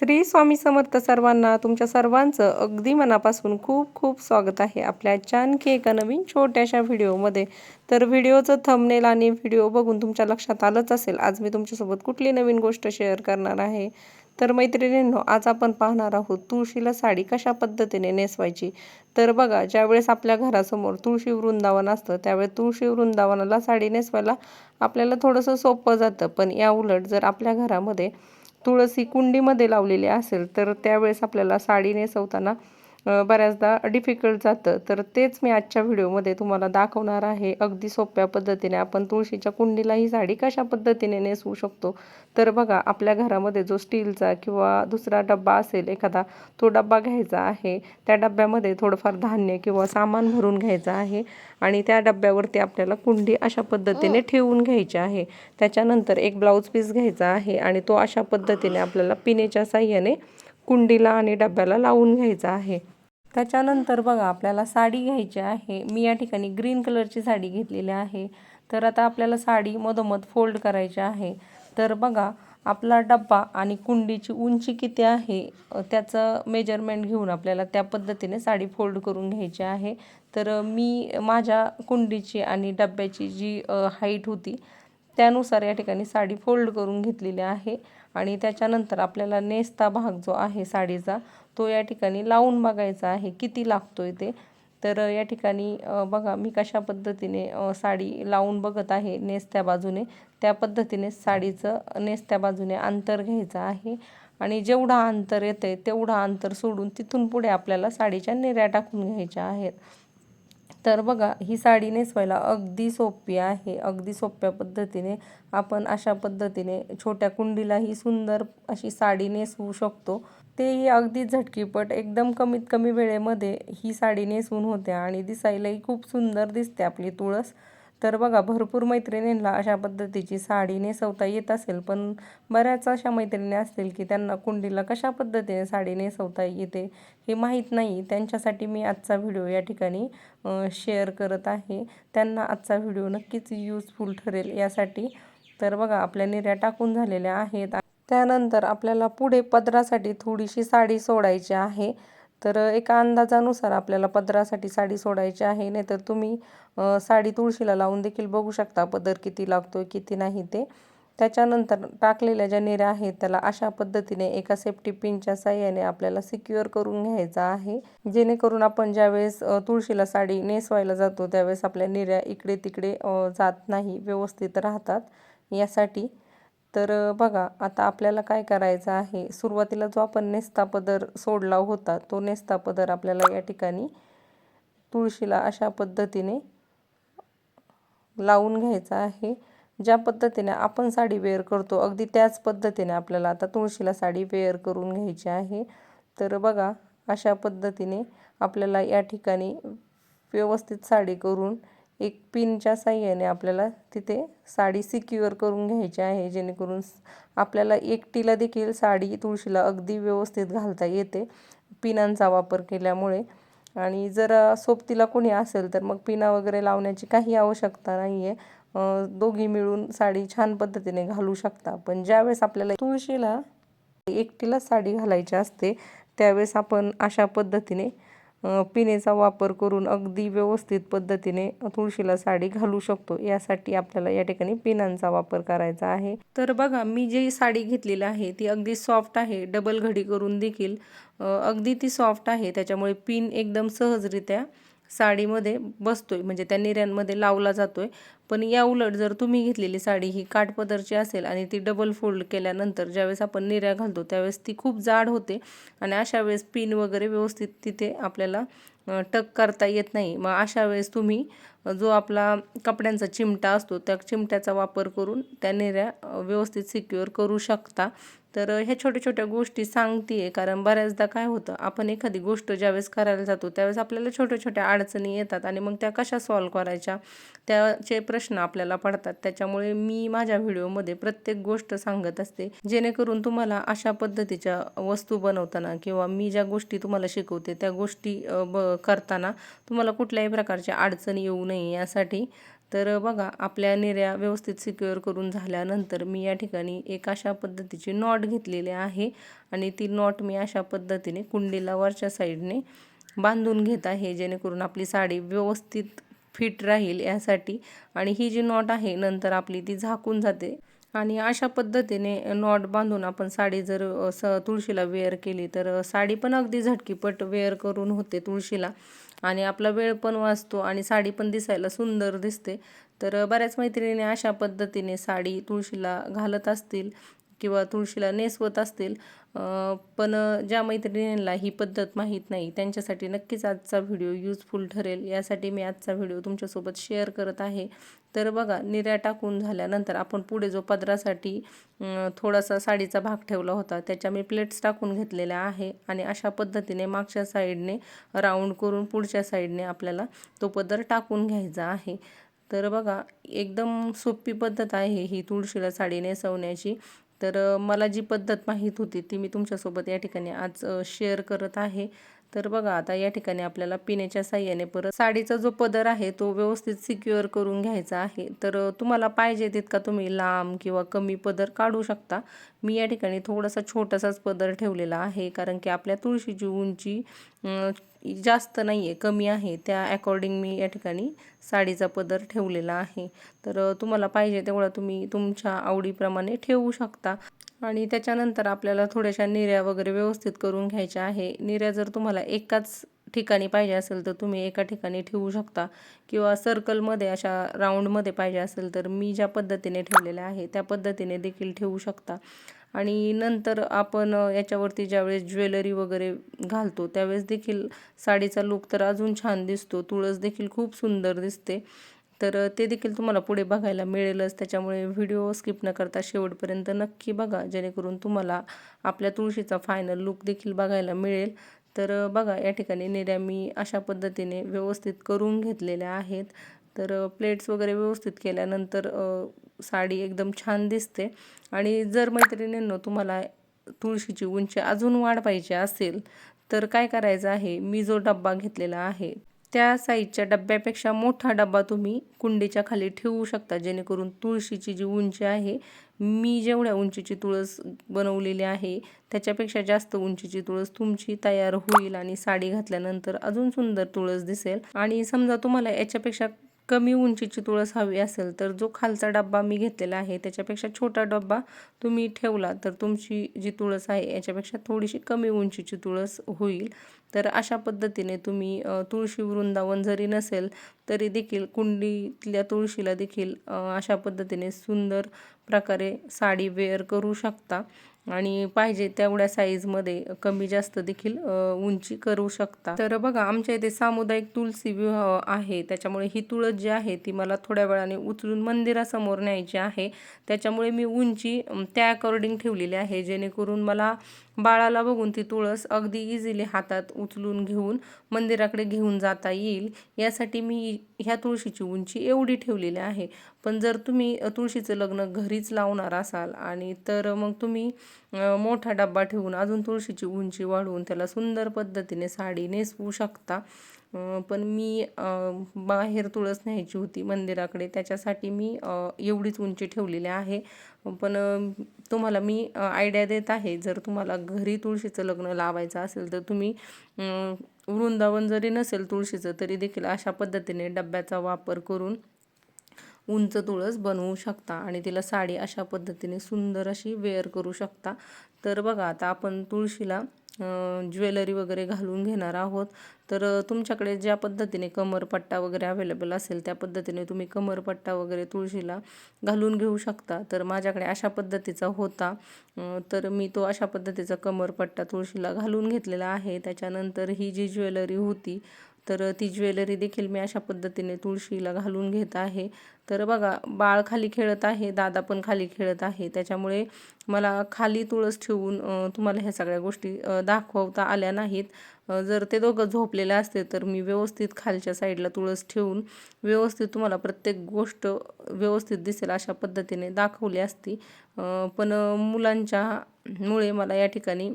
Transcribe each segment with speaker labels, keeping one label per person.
Speaker 1: श्री स्वामी समर्थ सर्वांना तुमच्या सर्वांचं अगदी मनापासून खूप खूप स्वागत आहे आपल्या आणखी एका नवीन छोट्याशा व्हिडिओमध्ये. तर व्हिडिओचं थंबनेल आणि व्हिडिओ बघून तुमच्या लक्षात आलंच असेल आज मी तुमच्यासोबत कुठली नवीन गोष्ट शेअर करणार आहे? तर मैत्रिणींनो आज आपण पाहणार आहोत तुळशीला साडी कशा पद्धतीने नेसवायची? तर बघा ज्यावेळेस आपल्या घरासमोर तुळशी वृंदावन असतं त्यावेळेस तुळशी वृंदावनाला साडी नेसवायला आपल्याला थोडंसं सोपं जातं. पण या उलट जर आपल्या घरामध्ये तुळसी कुंडीमध्ये लावलेली असेल तर त्यावेळेस आपल्याला साडी नेसवताना बऱ्याचदा डिफिकल्ट जातं. तर तेच मी आजच्या व्हिडिओमध्ये तुम्हाला दाखवणार आहे. अगदी सोप्या पद्धतीने आपण तुळशीच्या कुंडीला ही साडी कशा पद्धतीने नेसवू शकतो? तर बघा आपल्या घरामध्ये जो स्टीलचा किंवा दुसरा डब्बा असेल एखादा तो डब्बा घ्यायचा आहे. त्या डब्यामध्ये थोडंफार धान्य किंवा सामान भरून घ्यायचं आहे आणि त्या डब्यावरती आपल्याला कुंडी अशा पद्धतीने ठेवून घ्यायची आहे. त्याच्यानंतर एक ब्लाऊज पीस घ्यायचा आहे आणि तो अशा पद्धतीने आपल्याला पिनेच्या साह्याने कुंडीला आणि डब्याला लावून घ्यायचा आहे. त्याच्यानंतर बघा आपल्याला साडी घ्यायची आहे. मी या ठिकाणी ग्रीन कलरची साडी घेतलेली आहे. तर आता आपल्याला साडी मधोमध फोल्ड करायची आहे. तर बघा आपला डब्बा आणि कुंडीची उंची किती आहे त्याचं मेजरमेंट घेऊन आपल्याला त्या पद्धतीने साडी फोल्ड करून घ्यायची आहे. तर मी माझ्या कुंडीची आणि डब्याची जी हाईट होती त्यानुसार या ठिकाणी साडी फोल्ड करून घेतलेली आहे. आणि त्याच्यानंतर आपल्याला नेसता भाग जो आहे साडीचा तो या ठिकाणी लावून बघायचा आहे. किती लागतो आहे ते? तर या ठिकाणी बघा मी कशा पद्धतीने साडी लावून बघत आहे नेसत्या बाजूने त्या पद्धतीने साडीचं नेसत्या बाजूने अंतर घ्यायचं आहे. आणि जेवढा अंतर येतं आहे तेवढा अंतर सोडून तिथून पुढे आपल्याला साडीच्या निऱ्या टाकून घ्यायच्या आहेत. तर बघा ही साडी नेसवायला अगदी सोपी आहे. अगदी सोप्या पद्धतीने आपण अशा पद्धतीने छोट्या कुंडीला ही सुंदर अशी साडी नेसवू शकतो. तेही अगदी झटकीपट एकदम कमीत कमी वेळेमध्ये ही साडी नेसवून होते आणि दिसायलाही खूप सुंदर दिसते आपली तुळस. तर बघा भरपूर मैत्रिणींना अशा पद्धतीची साडी नेसवता येत असेल पण बऱ्याच अशा मैत्रिणी असतील की त्यांना कुंडीला कशा पद्धतीने साडी नेसवता येते हे माहीत नाही. त्यांच्यासाठी मी आजचा व्हिडिओ या ठिकाणी शेअर करत आहे. त्यांना आजचा व्हिडिओ नक्कीच यूजफुल ठरेल यासाठी. तर बघा आपल्या निर्या टाकून झालेल्या आहेत. त्यानंतर आपल्याला पुढे पदरासाठी थोडीशी साडी सोडायची आहे. तर एका अंदाजानुसार आपल्याला पदरासाठी साडी सोडायची आहे नाहीतर तुम्ही साडी तुळशीला लावून देखील बघू शकता पदर किती लागतो किती नाही ते. त्याच्यानंतर टाकलेल्या ज्या निऱ्या आहेत त्याला अशा पद्धतीने एका सेफ्टी पिनच्या साह्याने आपल्याला सिक्युअर करून घ्यायचा आहे. जेणेकरून आपण ज्यावेळेस तुळशीला साडी नेसवायला जातो त्यावेळेस आपल्या निऱ्या इकडे तिकडे जात नाही व्यवस्थित राहतात. यासाठी तर बघा आता आपल्याला काय करायचं आहे? सुरुवातीला जो आपण नेस्ता पदर सोडला होता तो नेस्ता पदर आपल्याला या ठिकाणी तुळशीला अशा पद्धतीने लावून घ्यायचा आहे. ज्या पद्धतीने आपण साडी वेअर करतो अगदी त्याच पद्धतीने आपल्याला आता तुळशीला साडी वेअर करून घ्यायची आहे. तर बघा अशा पद्धतीने आपल्याला या ठिकाणी व्यवस्थित साडी करून एक पिनच्या साह्याने आपल्याला तिथे साडी सिक्युअर करून घ्यायची आहे जेणेकरून आपल्याला एकटीला देखील साडी तुळशीला अगदी व्यवस्थित घालता येते. पिनांचा वापर केल्यामुळे. आणि जर सोबतीला कोणी असेल तर मग पिना वगैरे लावण्याची काही आवश्यकता नाही आहे दोघी मिळून साडी छान पद्धतीने घालू शकता. पण ज्यावेळेस आपल्याला तुळशीला एकटीला साडी घालायची असते त्यावेळेस आपण अशा पद्धतीने पिनेचा वापर करून अगदी व्यवस्थित पद्धतीने तुळशीला साडी घालू शकतो. यासाठी आपल्याला या ठिकाणी पिनांचा वापर करायचा आहे. तर बघा मी जी साडी घेतलेली आहे ती अगदी सॉफ्ट आहे. डबल घडी करून देखील अगदी ती सॉफ्ट आहे. त्याच्यामुळे पिन एकदम सहजरित्या साडीमध्ये बसतो आहे म्हणजे त्या निर्यांमध्ये लावला जातो आहे पण या उलट जर तुम्ही घेतलेली साडी ही काठपदरची असेल आणि ती डबल फोल्ड केल्यानंतर ज्यावेळेस आपण निर्या घालतो त्यावेळेस ती खूप जाड होते आणि अशा वेळेस पिन वगैरे व्यवस्थित तिथे आपल्याला टक करता येत नाही. मग अशा वेळेस तुम्ही जो आपला कपड्यांचा चिमटा असतो त्या चिमट्याचा वापर करून त्या निर्या व्यवस्थित सिक्युअर करू शकता. तर ह्या छोट्या छोट्या गोष्टी सांगते कारण बऱ्याचदा काय होतं आपण एखादी गोष्ट ज्यावेळेस करायला जातो त्यावेळेस आपल्याला छोट्या छोट्या अडचणी येतात आणि मग त्या कशा सॉल्व्ह करायच्या त्याचे प्रश्न आपल्याला पडतात. त्याच्यामुळे मी माझ्या व्हिडिओमध्ये प्रत्येक गोष्ट सांगत असते जेणेकरून तुम्हाला अशा पद्धतीच्या वस्तू बनवताना किंवा मी ज्या गोष्टी तुम्हाला शिकवते त्या गोष्टी ब करताना तुम्हाला कुठल्याही प्रकारच्या अडचणी येऊ नये यासाठी तर बघा आपल्या निर्या व्यवस्थित सिक्युअर करून झाल्यानंतर मी या ठिकाणी एक अशा पद्धतीची नॉट घेतलेली आहे आणि ती नॉट मी अशा पद्धतीने कुंडीला वरच्या साईडने बांधून घेत आहे जेणेकरून आपली साडी व्यवस्थित फिट राहील यासाठी. आणि ही जी नॉट आहे नंतर आपली ती झाकून जाते. आणि अशा पद्धतीने नॉट बांधून आपण साडी जर स तुळशीला वेअर केली तर साडी पण अगदी झटकीपट वेअर करून होते तुळशीला. आणि आपला वेळ पण वाचतो आणि साडी पण दिसायला सुंदर दिसते. तर बऱ्याच मैत्रिणी अशा पद्धतीने साडी तुळशीला घालत असतील. किंवा तुळशीला नेसवत असतील. पण ज्या मैत्रिणींना ही पद्धत माहीत नाही त्यांच्यासाठी नक्कीच आजचा व्हिडिओ यूजफुल ठरेल. यासाठी मी आजचा व्हिडिओ तुमच्यासोबत शेअर करत आहे. तर बघा निर्या टाकून झाल्यानंतर आपण पुढे जो पदरासाठी थोडासा साडीचा भाग ठेवला होता त्याच्या मी प्लेट्स टाकून घेतलेल्या आहे आणि अशा पद्धतीने मागच्या साईडने राऊंड करून पुढच्या साईडने आपल्याला तो पदर टाकून घ्यायचा आहे. तर बघा एकदम सोपी पद्धत आहे ही तुळशीला साडी नेसवण्याची. तर मला जी पद्धत माहीत होती ती मी तुमच्यासोबत या ठिकाणी आज शेअर करत आहे. तर बघा आता या ठिकाणी आपल्याला पिण्याच्या साह्याने परत साडीचा जो पदर आहे तो व्यवस्थित सिक्युअर करून घ्यायचा आहे. तर तुम्हाला पाहिजे तितका तुम्ही लांब किंवा कमी पदर काढू शकता. मी या ठिकाणी थोडासा छोटासाच पदर ठेवलेला आहे कारण की आपल्या तुळशीची उंची जास्त नाही आहे कमी आहे. त्या अकॉर्डिंग मी या ठिकाणी साडीचा पदर ठेवलेला आहे. तर तुम्हाला पाहिजे तेवढा तुम्ही तुमच्या आवडीप्रमाणे ठेवू शकता. आणि त्याच्यानंतर आपल्याला थोड्याशा निर्या वगैरे व्यवस्थित करून घ्यायच्या आहे. निर्या जर तुम्हाला एकाच ठिकाणी पाहिजे असेल तर तुम्ही एका ठिकाणी ठेवू शकता. किंवा सर्कलमध्ये अशा राऊंडमध्ये पाहिजे असेल तर मी ज्या पद्धतीने ठेवलेल्या आहे त्या पद्धतीने देखील ठेवू शकता. आणि नंतर आपण याच्यावरती ज्यावेळेस ज्वेलरी वगैरे घालतो त्यावेळेस देखील साडीचा लुक तर अजून छान दिसतो. तुळस देखील खूप सुंदर दिसते. तर ते देखील तुम्हाला पुढे बघायला मिळेलच. त्याच्यामुळे व्हिडिओ स्किप न करता शेवटपर्यंत नक्की बघा. जेणेकरून तुम्हाला आपल्या तुळशीचा फायनल लुक देखील बघायला मिळेल. तर बघा या ठिकाणी निर्या मी अशा पद्धतीने व्यवस्थित करून घेतलेल्या आहेत. तर प्लेट्स वगैरे व्यवस्थित केल्यानंतर साडी एकदम छान दिसते. आणि जर मैत्रिणींनो तुम्हाला तुळशीची उंची अजून वाढ पाहिजे असेल तर काय करायचं आहे? मी जो डब्बा घेतलेला आहे त्या साईजच्या डब्यापेक्षा मोठा डब्बा तुम्ही कुंडीच्या खाली ठेवू शकता. जेणेकरून तुळशीची जी उंची आहे मी जेवढ्या उंचीची तुळस बनवलेली आहे त्याच्यापेक्षा जास्त उंचीची तुळस तुमची तयार होईल आणि साडी घातल्यानंतर अजून सुंदर तुळस दिसेल. आणि समजा तुम्हाला याच्यापेक्षा कमी उंचीची तुळस हवी असेल तर जो खालचा डब्बा मी घेतलेला आहे त्याच्यापेक्षा छोटा डब्बा तुम्ही ठेवला तर तुमची जी तुळस आहे याच्यापेक्षा थोडीशी कमी उंचीची तुळस होईल. तर अशा पद्धतीने तुम्ही तुळशी वृंदावन जरी नसेल तरी देखील कुंडीतल्या तुळशीला देखील अशा पद्धतीने सुंदर प्रकारे साडी वेअर करू शकता. आणि पाहिजे तेवढ्या साईजमध्ये कमी जास्त देखील उंची करू शकता. तर बघा आमच्या इथे सामुदायिक तुळसी विवाह आहे. त्याच्यामुळे ही तुळस जी आहे ती मला थोड्या वेळाने उचलून मंदिरासमोर न्यायची आहे. त्याच्यामुळे मी उंची त्या अकॉर्डिंग ठेवलेली आहे. जेणेकरून मला बाळाला बघून ती तुळस अगदी इझिली हातात उचलून घेऊन मंदिराकडे घेऊन जाता येईल. यासाठी मी ह्या तुळशीची उंची एवढी ठेवलेली आहे. पण जर तुम्ही तुळशीचं लग्न घरीच लावणार असाल आणि तर मग तुम्ही मोठा डब्बा ठेवून अजून तुळशीची उंची वाढवून त्याला सुंदर पद्धतीने साडी नेसवू शकता. पण मी बाहेर तुळस न्यायची होती मंदिराकडे त्याच्यासाठी मी एवढीच उंची ठेवलेली आहे. पण तुम्हाला मी आयडिया देत आहे जर तुम्हाला घरी तुळशीचं लग्न लावायचं असेल तर तुम्ही वृंदावन जरी नसेल तुळशीचं तरी देखील अशा पद्धतीने डब्याचा वापर करून उंच तुळस बनवू शकता आणि तिला साडी अशा पद्धतीने सुंदर अशी वेअर करू शकता. तर बघा आता आपण तुळशीला ज्वेलरी वगैरे घालून घेणार आहोत. तर तुमच्याकडे ज्या पद्धतीने कमरपट्टा वगैरे अवेलेबल असेल त्या पद्धतीने तुम्ही कमरपट्टा वगैरे तुळशीला घालून घेऊ शकता. तर माझ्याकडे अशा पद्धतीचा होता. तर मी तो अशा पद्धतीचा कमरपट्टा तुळशीला घालून घेतलेला आहे. त्याच्यानंतर ही जी ज्वेलरी होती तर ती ज्वेलरी देखील मी अशा पद्धतीने तुळशीला घालून घेत आहे. तर बघा बाळ खाली खेळत आहे दादा पण खाली खेळत आहे. त्याच्यामुळे मला खाली तुळस ठेवून तुम्हाला ह्या सगळ्या गोष्टी दाखवता आल्या नाहीत. जर ते दोघं झोपलेले असते तर मी व्यवस्थित खालच्या साईडला तुळस ठेवून व्यवस्थित तुम्हाला प्रत्येक गोष्ट व्यवस्थित दिसेल अशा पद्धतीने दाखवली असती. पण मुलांच्या मुळे मला या ठिकाणी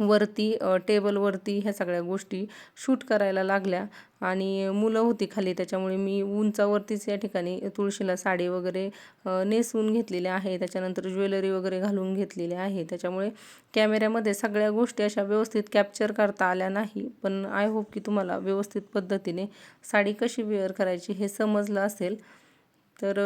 Speaker 1: वरती टेबलवरती ह्या सगळ्या गोष्टी शूट करायला लागल्या. आणि मुलं होती खाली त्याच्यामुळे मी उंचावरतीच या ठिकाणी तुळशीला साडी वगैरे नेसवून घेतलेली आहे. त्याच्यानंतर ज्वेलरी वगैरे घालून घेतलेली आहे. त्याच्यामुळे कॅमेऱ्यामध्ये सगळ्या गोष्टी अशा व्यवस्थित कॅप्चर करता आल्या नाही. पण आय होप की तुम्हाला व्यवस्थित पद्धतीने साडी कशी वेअर करायची हे समजलं असेल. तर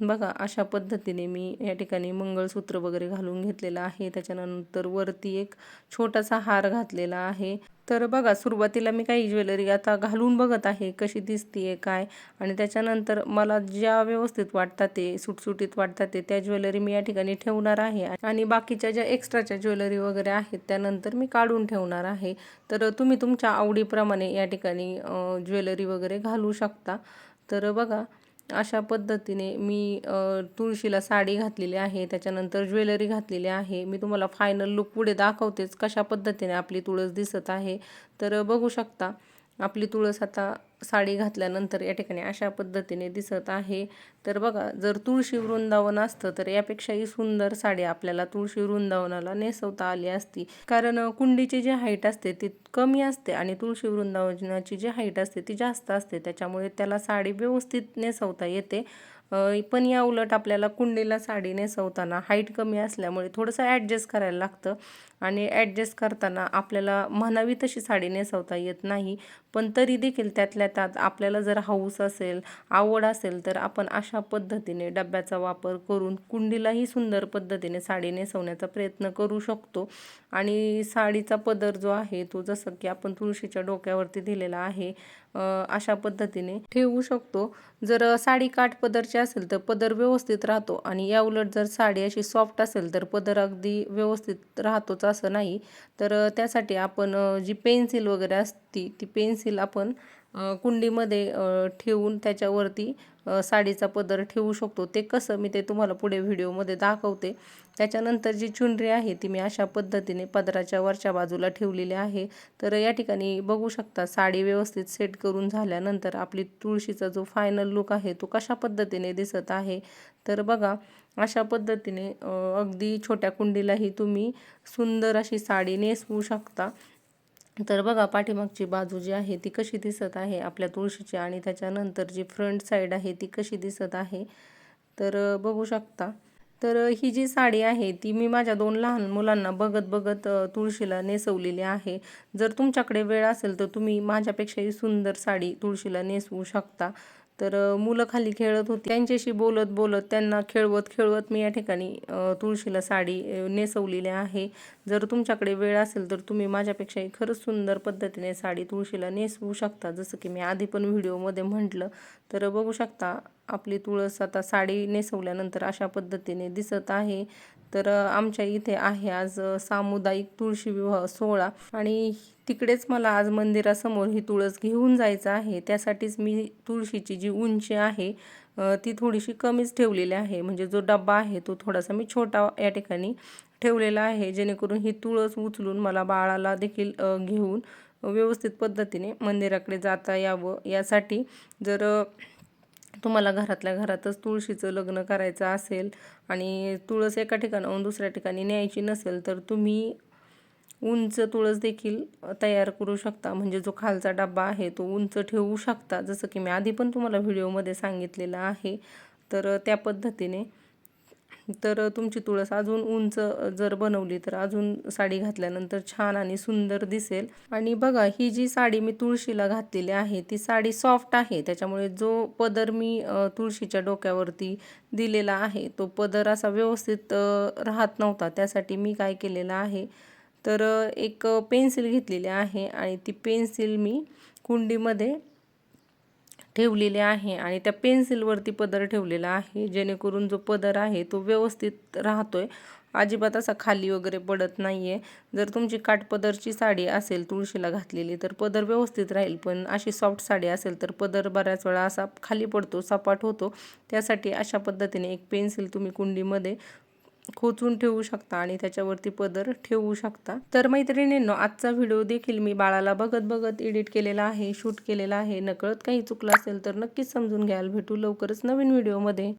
Speaker 1: बघा अशा पद्धतीने मी या ठिकाणी मंगळसूत्र वगैरे घालून घेतलेलं आहे. त्याच्यानंतर वरती एक छोटासा हार घातलेला आहे. तर बघा सुरुवातीला मी काही ज्वेलरी आता घालून बघत आहे कशी दिसतीये काय? आणि त्याच्यानंतर मला ज्या व्यवस्थित वाटतात ते सुटसुटीत वाटतात ते त्या ज्वेलरी मी या ठिकाणी ठेवणार आहे. आणि बाकीच्या ज्या एक्स्ट्राच्या ज्वेलरी वगैरे आहेत त्यानंतर मी काढून ठेवणार आहे. तर तुम्ही तुमच्या आवडीप्रमाणे या ठिकाणी ज्वेलरी वगैरे घालू शकता. तर बघा अशा पद्धतीने मी तुळशीला साडी घातलेली आहे त्याच्यानंतर ज्वेलरी घातलेली आहे. मी तुम्हाला फायनल लुक पुढे दाखवतेच कशा पद्धतीने आपली तुळस दिसत आहे. तर बघू शकता आपली तुळस आता साडी घातल्यानंतर या ठिकाणी अशा पद्धतीने दिसत आहे. तर बघा जर तुळशी वृंदावन असतं तर यापेक्षाही सुंदर साडी आपल्याला तुळशी वृंदावनाला नेसवता आली असती. कारण कुंडीची जी हाईट असते ती कमी असते आणि तुळशी वृंदावनाची जी हाईट असते ती जास्त असते. त्याच्यामुळे त्याला साडी व्यवस्थित नेसवता येते. पण या उलट आपल्याला कुंडीला साडी नेसवताना हाईट कमी असल्यामुळे थोडंसं ॲडजस्ट करायला लागतं. आणि ॲडजस्ट करताना आपल्याला म्हणावी तशी साडी नेसवता येत नाही. पण तरी देखील त्यातल्या त्यात आपल्याला जर हौस असेल आवड असेल तर आपण अशा पद्धतीने डब्याचा वापर करून कुंडीलाही सुंदर पद्धतीने साडी नेसवण्याचा प्रयत्न करू शकतो. आणि साडीचा पदर जो आहे तो जसं की आपण तुळशीच्या डोक्यावरती दिलेला आहे अशा पद्धतीने ठेवू शकतो. जर साडी काठ पदरची असेल तर पदर व्यवस्थित राहतो. आणि या उलट जर साडी अशी सॉफ्ट असेल तर पदर अगदी व्यवस्थित राहतोच असं नाही. तर त्यासाठी आपण जी पेन्सिल वगैरे असती ती पेन्सिल आपण कुंडीमध्ये ठेवून त्याच्यावरती साडीचा पदर ठेवू शकतो. ते कसं मी ते तुम्हाला पुढे व्हिडिओमध्ये दाखवते. त्याच्यानंतर जी चुनरी आहे ती मी अशा पद्धतीने पदराच्या वरच्या बाजूला ठेवलेली आहे. तर या ठिकाणी बघू शकता साडी व्यवस्थित सेट करून झाल्यानंतर आपली तुळशीचा जो फायनल लुक आहे तो कशा पद्धतीने दिसत आहे. तर बघा अशा पद्धतीने अगदी छोट्या कुंडीलाही तुम्ही सुंदर अशी साडी नेसवू शकता. तर बघा पाठीमागची बाजू जी आहे ती कशी दिसत आहे आपल्या तुळशीची आणि त्याच्यानंतर जी फ्रंट साईड आहे ती कशी दिसत आहे? तर बघू शकता. तर ही जी साडी आहे ती मी माझ्या दोन लहान मुलांना बघत बघत तुळशीला नेसवलेली आहे. जर तुमच्याकडे वेळ असेल तर तुम्ही माझ्यापेक्षाही सुंदर साडी तुळशीला नेसवू शकता. तर मुलं खाली खेळत होती. त्यांच्याशी बोलत बोलत त्यांना खेळवत खेळवत मी या ठिकाणी तुळशीला साडी नेसवलेली आहे. जर तुमच्याकडे वेळ असेल तर तुम्ही माझ्यापेक्षाही खरंच सुंदर पद्धतीने साडी तुळशीला नेसवू शकता. जसं की मी आधी पण व्हिडिओमध्ये म्हटलं. तर बघू शकता आपली तुळस आता साडी नेसवल्यानंतर अशा पद्धतीने दिसत आहे. तर आमच्या इथे आहे आज सामुदायिक तुळशी विवाह सोहळा आणि तिकडेच मला आज मंदिरासमोर ही तुळस घेऊन जायचं आहे. त्यासाठीच मी तुळशीची जी उंची आहे ती थोडीशी कमीच ठेवलेली आहे. म्हणजे जो डब्बा आहे तो थोडासा मी छोटा या ठिकाणी ठेवलेला आहे जेणेकरून ही तुळस उचलून मला बाळाला देखील घेऊन व्यवस्थित पद्धतीने मंदिराकडे जाता यावं. यासाठी जर तुम्हाला घरातल्या घरातच तुळशीचं लग्न करायचं असेल आणि तुळस एका ठिकाणाहून दुसऱ्या ठिकाणी न्यायची नसेल तर तुम्ही उंच तुळस देखील तयार करू शकता. म्हणजे जो खालचा डब्बा आहे तो उंच ठेवू शकता. जसं की मी आधी पण तुम्हाला व्हिडिओमध्ये सांगितलेलं आहे. तर त्या पद्धतीने तर तुमची तुळस अजून उंच जर बनवली तर अजून साडी घातल्यानंतर छान आणि सुंदर दिसेल. आणि बघा ही जी साडी मी तुळशीला घातलेली आहे ती साडी सॉफ्ट आहे. त्याच्यामुळे जो पदर मी तुळशीच्या डोक्यावरती दिलेला आहे तो पदर असा व्यवस्थित राहत नव्हता. त्यासाठी मी काय केलेलं आहे तर एक पेन्सिल घेतलेली आहे आणि ती पेन्सिल मी कुंडीमध्ये ठेवलेले आहे आणि त्या पेन्सिलवरती पदर ठेवलेला आहे. जेणेकरून जो पदर आहे तो व्यवस्थित राहतोय. अजिबात असा खाली वगैरे पडत नाही आहे जर तुमची काठपदरची साडी असेल तुळशीला घातलेली तर पदर व्यवस्थित राहील. पण अशी सॉफ्ट साडी असेल तर पदर बऱ्याच वेळा असा खाली पडतो सपाट होतो. त्यासाठी अशा पद्धतीने एक पेन्सिल तुम्ही कुंडीमध्ये खोचून ठेवू शकता आणि त्याच्यावरती पदर ठेवू शकता. तर मैत्रिणींनो आजचा व्हिडिओ देखील मी बाळाला बघत बघत एडिट केलेला आहे शूट केलेला आहे. नकळत काही चुकलं असेल तर नक्कीच समजून घ्याल. भेटू लवकरच नवीन व्हिडिओमध्ये